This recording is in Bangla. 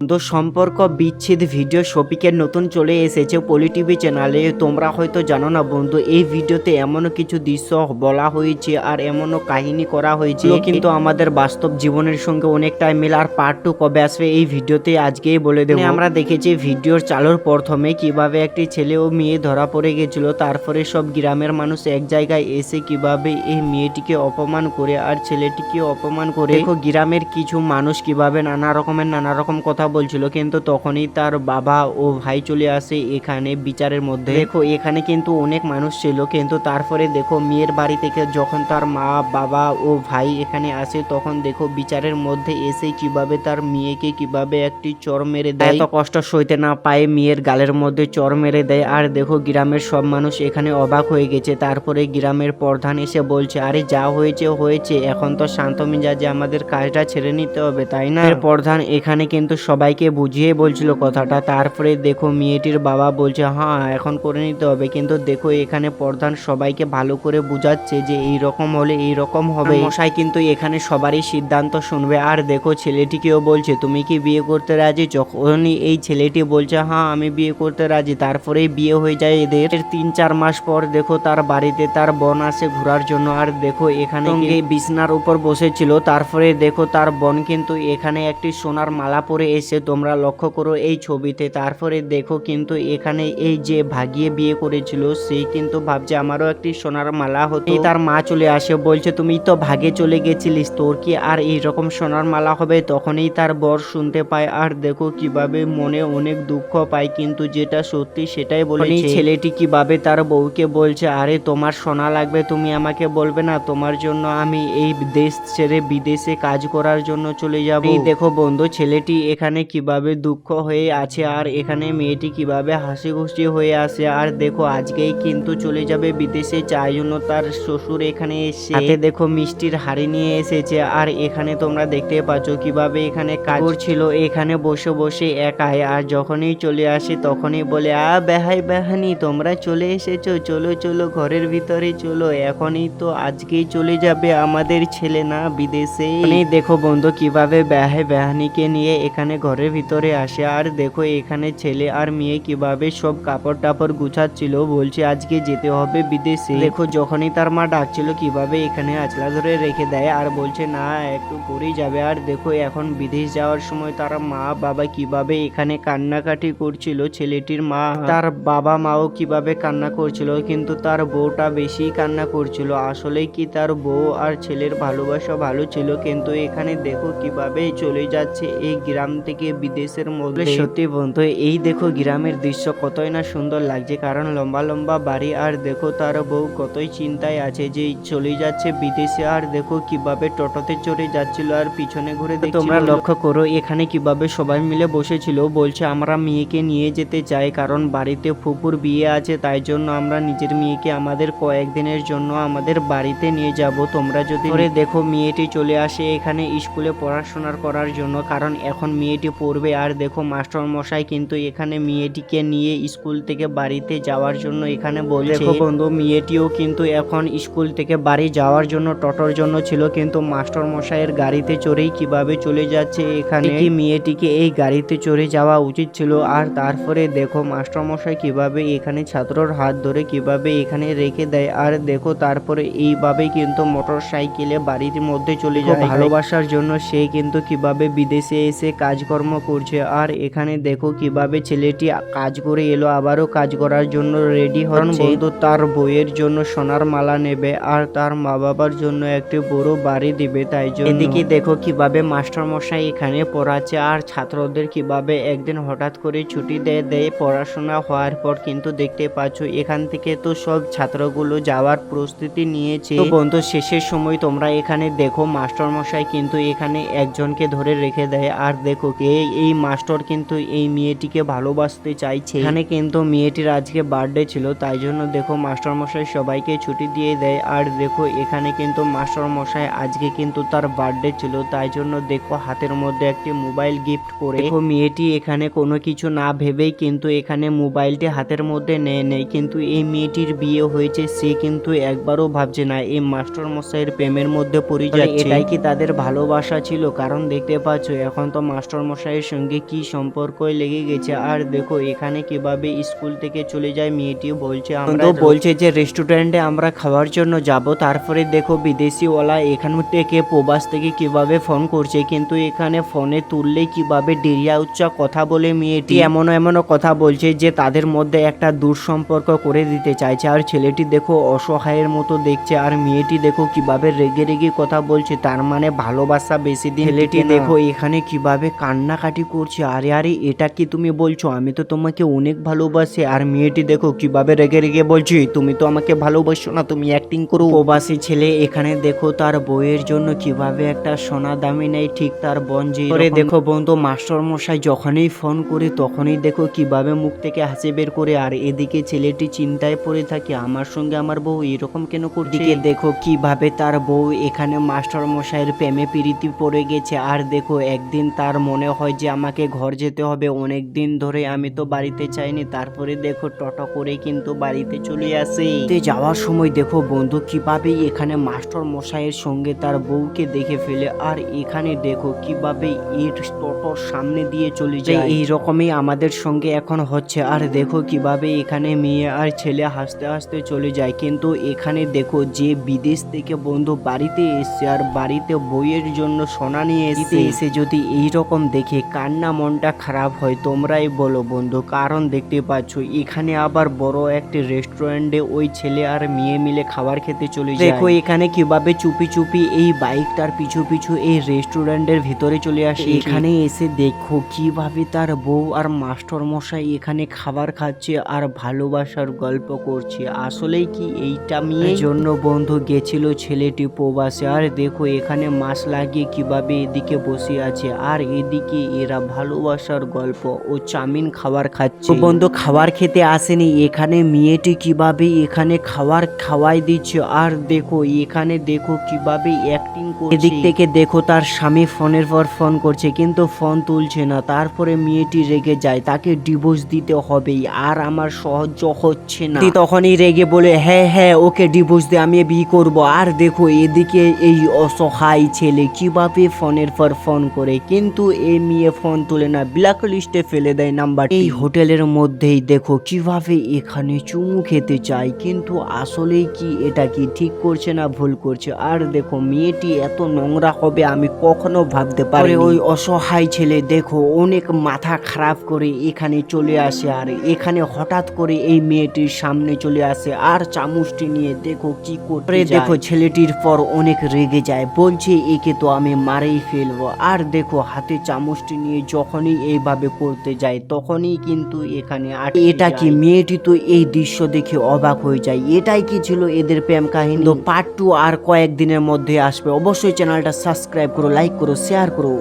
তো সম্পর্ক বিচ্ছেদ ভিডিও শপিকের নতুন চলে এসেছে পলি টিভি চ্যানেলে তোমরা হয়তো জানো না বন্ধু এই ভিডিওতে এমনও কিছু দৃশ্য বলা হয়েছে আর এমনও কাহিনী করা হয়েছে। কিন্তু আমাদের বাস্তব জীবনের সঙ্গে অনেকটাই মিল আর পার্ট টু কবে আসবে এই ভিডিওতে আজকেই বলে দেবো। আমরা দেখেছি ভিডিওর চালুর প্রথমে কীভাবে একটি ছেলে ও মেয়ে ধরা পড়ে গেছিল তারপরে সব গ্রামের মানুষ এক জায়গায় এসে কীভাবে এই মেয়েটিকে অপমান করে আর ছেলেটিকে অপমান করে। দেখো গ্রামের কিছু মানুষ কীভাবে নানা রকমের নানা রকম কথা বলছিল কিন্তু তখনই তার বাবা ও ভাই চলে আসে এখানে বিচারের মধ্যে। দেখো এখানে কিন্তু অনেক মানুষ ছিল কিন্তু তারপরে দেখো মেয়ের বাড়ি থেকে যখন তার মা বাবা ও ভাই এখানে আসে তখন দেখো বিচারের মধ্যে এসে কীভাবে তার মেয়েকে কীভাবে একটি চর মেরে দেয়। এত কষ্ট সইতে না পায় মেয়ের গালের মধ্যে চর মেরে দেয়। আর দেখো গ্রামের সব মানুষ এখানে অবাক হয়ে গেছে। তারপরে গ্রামের প্রধান এসে বলছে আরে যা হয়েছে হয়েছে। এখন তো শান্ত মেজাজে আমাদের কাজটা ছেড়ে নিতে হবে তাই না? প্রধান এখানে কিন্তু সবাইকে বুঝিয়ে বলছিল কথাটা। তারপরে দেখো মেয়েটির বাবা বলছে হ্যাঁ এখন করে নিতে হবে। কিন্তু দেখো এখানে প্রধান সবাইকে ভালো করে বুঝাচ্ছে যে এই রকম হলে এই রকম হবে। মশাই কিন্তু এখানে সবারই সিদ্ধান্ত শুনবে। আর দেখো ছেলেটিকেও বলছে তুমি কি বিয়ে করতে রাজি? যখনই এই ছেলেটি বলছে হ্যাঁ আমি বিয়ে করতে রাজি। তারপরেই বিয়ে হয়ে যায় এদের। তিন চার মাস পর দেখো তার বাড়িতে তার বোন আসে ঘোরার জন্য। আর দেখো এখানে বিছনার উপর বসেছিল। তারপরে দেখো তার বোন কিন্তু এখানে একটি সোনার মালা পরে এসে তোমরা লক্ষ্য করো এই ছবিতে। তারপরে দেখো কিন্তু এখানে এই যে ভাগিয়ে বিয়ে করেছিল সেই কিন্তু ভাবছে আমারও একটি সোনার মালা হতো। তার মা চলে আসে, বলছে, তুমি তো ভাগে চলে গেছিলিস, তোর কি আর এই রকম সোনার মালা হবে? তখনই তার বর শুনতে পায়, আর দেখো কীভাবে মনে অনেক দুঃখ পায়, কিন্তু যেটা সত্যি সেটাই বলে এই ছেলেটি কীভাবে তার বউকে বলছে, আরে, তোমার সোনা লাগবে, তুমি আমাকে বলবে না, তোমার জন্য আমি এই দেশ ছেড়ে বিদেশে কাজ করার জন্য চলে যাব। দেখো বন্ধু, ছেলেটি এখানে কীভাবে দুঃখ হয়ে আছে আর এখানে মেয়েটি কীভাবে হাসি খুশি হয়ে আছে আর দেখো আজকেই কিন্তু চলে যাবে বিদেশে চাই জন্য তার শ্বশুর এখানে এসে হাতে দেখো মিষ্টির হাড়ি নিয়ে এসেছে আর এখানে তোমরা দেখতে পাচ্ছ কীভাবে এখানে কাজ করছিল। এখানে বসে বসে একাই আর যখনই চলে আসে তখনই বলে আ বেহাই বেহানি তোমরা চলে এসেছ চলো চলো ঘরের ভিতরে চলো এখনই তো আজকেই চলে যাবে আমাদের ছেলে না বিদেশে। এই দেখো বন্ধু কীভাবে বেহাই বেহানিকে নিয়ে এখানে ঘরের ভিতরে আসে। আর দেখো, এখানে ছেলে আর মেয়ে কীভাবে সব কাপড় টাপড় গুছাচ্ছিল? বলছে, আজকে যেতে হবে বিদেশে। দেখো, যখনই তার মা ডাকছিল, কীভাবে এখানে আচলা ধরে রেখে দেয়? আর বলছে, না, একটু পরেই যাবে। আর দেখো, এখন বিদেশ যাওয়ার সময় তার মা, বাবা কীভাবে এখানে কান্নাকাটি করছিল, ছেলেটির মা, তার বাবা মাও কীভাবে কান্না করছিল, কিন্তু তার বউটা বেশি কান্না করছিল। আসলে কি তার বউ আর ছেলের ভালোবাসা ভালো ছিল, কিন্তু এখানে দেখো কীভাবে চলে যাচ্ছে এই গ্রাম থেকে বিদেশের মধ্যে। সত্যি বন্ধু এই দেখো গ্রামের দৃশ্য কতই না সুন্দর লাগছে কারণ লম্বা লম্বা বাড়ি আর দেখো তার বউ কতই চিন্তায় আছে যে চলে যাচ্ছে বিদেশে আর দেখো কীভাবে টোটোতে চড়ে যাচ্ছিল আর পিছনে ঘুরে তোমরা লক্ষ্য করো এখানে কীভাবে সবাই মিলে বসেছিল বলছে আমরা মেয়েকে নিয়ে যেতে চাই কারণ বাড়িতে ফুপুর বিয়ে আছে তাই জন্য আমরা নিজের মেয়েকে আমাদের কয়েকদিনের জন্য আমাদের বাড়িতে নিয়ে যাব। তোমরা যদি করে দেখো মেয়েটি চলে আসে এখানে স্কুলে পড়াশোনার করার জন্য কারণ এখন মেয়েটি পড়বে। আর দেখো মাস্টারমশাই কিন্তু এখানে মেয়েটিকে নিয়ে স্কুল থেকে বাড়িতে যাওয়ার জন্য এখানে বলছে। দেখো বন্ধু মেয়েটিও কিন্তু এখন স্কুল থেকে বাড়ি যাওয়ার জন্য টোটোর জন্য ছিল কিন্তু মাস্টারমশাইয়ের গাড়িতে চড়েই কীভাবে চলে যাচ্ছে এখানে? কি মেয়েটিকে এই গাড়িতে চড়ে যাওয়া উচিত ছিল। আর তারপরে দেখো মাস্টারমশাই কীভাবে এখানে ছাত্রর হাত ধরে কীভাবে এখানে রেখে দেয়। আর দেখো তারপরে এইভাবে কিন্তু মোটর সাইকেলে বাড়ির মধ্যে চলে যায়। ভালোবাসার জন্য সে কিন্তু কীভাবে বিদেশে এসে কাজকর্ম করছে। আর এখানে দেখো কীভাবে ছেলেটি কাজ করে এলো আবারও কাজ করার জন্য রেডি হন বন্ধু তার বইয়ের জন্য সোনার মালা নেবে আর তার মা বাবার জন্য একটি বড় বাড়ি দিবে তাই জন্য। এদিকে দেখো কীভাবে মাস্টার মশাই এখানে পড়াচ্ছে আর ছাত্রদের কীভাবে একদিন হঠাৎ করে ছুটি দেয় দেয় পড়াশোনা হওয়ার পর কিন্তু দেখতে পাচ্ছ এখান থেকে তো সব ছাত্রগুলো যাওয়ার প্রস্তুতি নিয়েছে। তো বন্ধু শেষের সময় তোমরা এখানে দেখো মাস্টার মশাই কিন্তু এখানে একজনকে ধরে রেখে দেয়। আর দেখো কে এই মাস্টার কিন্তু এই মেয়েটিকে ভালোবাসতে চাইছে। এখানে কিন্তু মেয়েটির আজকে বার্থডে ছিল তাই জন্য দেখো মাস্টার মশাই সবাইকে ছুটি দিয়ে দেয়। আর দেখো এখানে কিন্তু মাস্টার মশাই আজকে কিন্তু তার বার্থডে ছিল তাই জন্য দেখো হাতের মধ্যে একটি মোবাইল গিফট করে। দেখো মেয়েটি এখানে কোনো কিছু না ভেবেই কিন্তু এখানে মোবাইলটি হাতের মধ্যে নেয় নেই। কিন্তু এই মেয়েটির বিয়ে হয়েছে সে কিন্তু একবারও ভাবছে না এই মাস্টার মশাইয়ের প্রেমের মধ্যে পড়ে যাচ্ছে। এটাই কি তাদের ভালোবাসা ছিল? কারণ দেখতে পাচ্ছ এখন তো মাস্টার মশাইয়ের সঙ্গে কি সম্পর্ক লেগে গেছে? আর দেখো এখানে কীভাবে স্কুল থেকে চলে যায় মেয়েটিও বলছে আমরা বলছে যে রেস্টুরেন্টে আমরা খাওয়ার জন্য যাব। তারপরে দেখো বিদেশিওয়ালা এখান থেকে প্রবাস থেকে কীভাবে ফোন করছে কিন্তু এখানে ফোনে তুললে কীভাবে ডেরিয়া উচ্চা কথা বলে মেয়েটি এমন এমন কথা বলছে যে তাদের মধ্যে একটা দুঃসম্পর্ক করে দিতে চাইছে। আর ছেলেটি দেখো অসহায়ের মতো দেখছে। আর মেয়েটি দেখো কীভাবে রেগে রেগে কথা বলছে তার মানে ভালোবাসা বেশি দিন ছেলেটি দেখো এখানে কীভাবে কান্নাকাটি করছে। আরে আরে এটা কি তুমি বলছো? আমি তো তোমাকে অনেক ভালোবাসি। আর মেয়েটি দেখো কীভাবে রেগে রেগে বলছি তুমি তো আমাকে ভালোবাসো না তুমি অ্যাক্টিং করো। প্রবাসী ছেলে এখানে দেখো তার বইয়ের জন্য কীভাবে একটা সোনা দামি নেই ঠিক তার বোন যে দেখো বন্ধু মাস্টার মশাই যখনই ফোন করে তখনই দেখো কীভাবে মুখ থেকে হাসি বের করে। আর এদিকে ছেলেটি চিন্তায় পড়ে থাকে আমার সঙ্গে আমার বউ এরকম কেন করছে? দেখো কীভাবে তার বউ এখানে মাস্টার মশাইয়ের প্রেমে প্রীতি পড়ে গেছে। আর দেখো একদিন তার মনে হয় যে আমাকে ঘর যেতে হবে। অনেক দিন ধরে আমি তো বাড়িতে চাইনি তারপরে দেখো টটো করে কিন্তু বাড়িতে চলে আসে। যাওয়ার সময় দেখো বন্ধু কীভাবে এখানে মাস্টার মশাইয়ের সঙ্গে তার বউকে দেখে ফেলে। আর এখানে দেখো কীভাবে এর টোটোর সামনে দিয়ে চলে যায়। এই রকমই আমাদের সঙ্গে এখন হচ্ছে। আর দেখো কীভাবে এখানে মেয়ে আর ছেলে হাসতে হাসতে চলে যায়। কিন্তু এখানে দেখো যে বিদেশ থেকে বন্ধু বাড়িতে এসছে। আর বাড়িতে বইয়ের জন্য সোনা নিয়ে এসে এসে যদি এই রকম দেখে কান্না মনটা খারাপ হয় তোমরাই বলো বন্ধু। কারণ দেখতে পাচ্ছ এখানে আবার বড় একটি রেস্টুরেন্টে ওই ছেলে আর মেয়ে মিলে খাবার খেতে চলে যায়। দেখো এখানে কীভাবে চুপি চুপি এই বাইকটার পিছু পিছু এই রেস্টুরেন্টের ভিতরে চলে আসে। এখানে এসে দেখো কীভাবে তার বউ আর মাস্টার মশাই এখানে খাবার খাচ্ছে আর ভালোবাসার গল্প করছে। আসলেই কি এইটা মেয়ের জন্য বন্ধু গেছিল ছেলেটি প্রবাসে। আর দেখো এখানে মাছ লাগিয়ে কীভাবে এদিকে বসে আছে। আর এদিকে এরা ভালোবাসার গল্প ও চামিন খাবার খাচ্ছে? বন্ধু খাবার খেতে আসেনি। এখানে মেয়েটি কীভাবে এখানে খাবার খাওয়াই দিচ্ছে? আর দেখো এখানে দেখো কীভাবে অ্যাক্টিং করছে। এদিক থেকে দেখো তার স্বামী ফোনের পর ফোন করছে কিন্তু ফোন তুলছে না। তারপরে মেয়েটি রেগে যায়। তাকে ডিভোর্স দিতে হবে আর আমার সহ্য হচ্ছে না। তখনই রেগে বলে হ্যাঁ হ্যাঁ ওকে ডিভোর্স দে আমি বিয়ে করব। আর দেখো এদিকে এই অসহায় ছেলে কীভাবে ফোনের পর ফোন করে কিন্তু এই মেয়ে ফোন তুলে না ব্ল্যাক লিস্টে ফেলে দেয় নাম্বার এই হোটেলের মধ্যেই দেখো কীভাবে এখানে চুমু খেতে চায় কিন্তু আসলেই কি এটা কি ঠিক করছে না ভুল করছে? আর দেখো মেয়েটি এত নোংরা হবে আমি কখনো ভাবতে পারি ওই অসহায় ছেলে দেখো অনেক মাথা খারাপ করে এখানে চলে আসে আর এখানে হঠাৎ করে এই মেয়েটির সামনে চলে আসে আর চামচটি নিয়ে দেখো কি করে দেখো ছেলেটির পর অনেক রেগে যায় বলছে একে তো আমি মারেই ফেলব। আর দেখো হাতে চামচটি নিয়ে যখনই এইভাবে করতে যায় তখনই কিন্তু এখানে এটা কি মেয়েটি তো এই দৃশ্য দেখে অবাক হয়ে যায়। এটাই কি ছিল এদের প্রেম কাহিনী? তো পার্ট টু আর কয়েকদিনের মধ্যে আসবে। অবশ্যই চ্যানেলটা সাবস্ক্রাইব করো লাইক করো শেয়ার করো।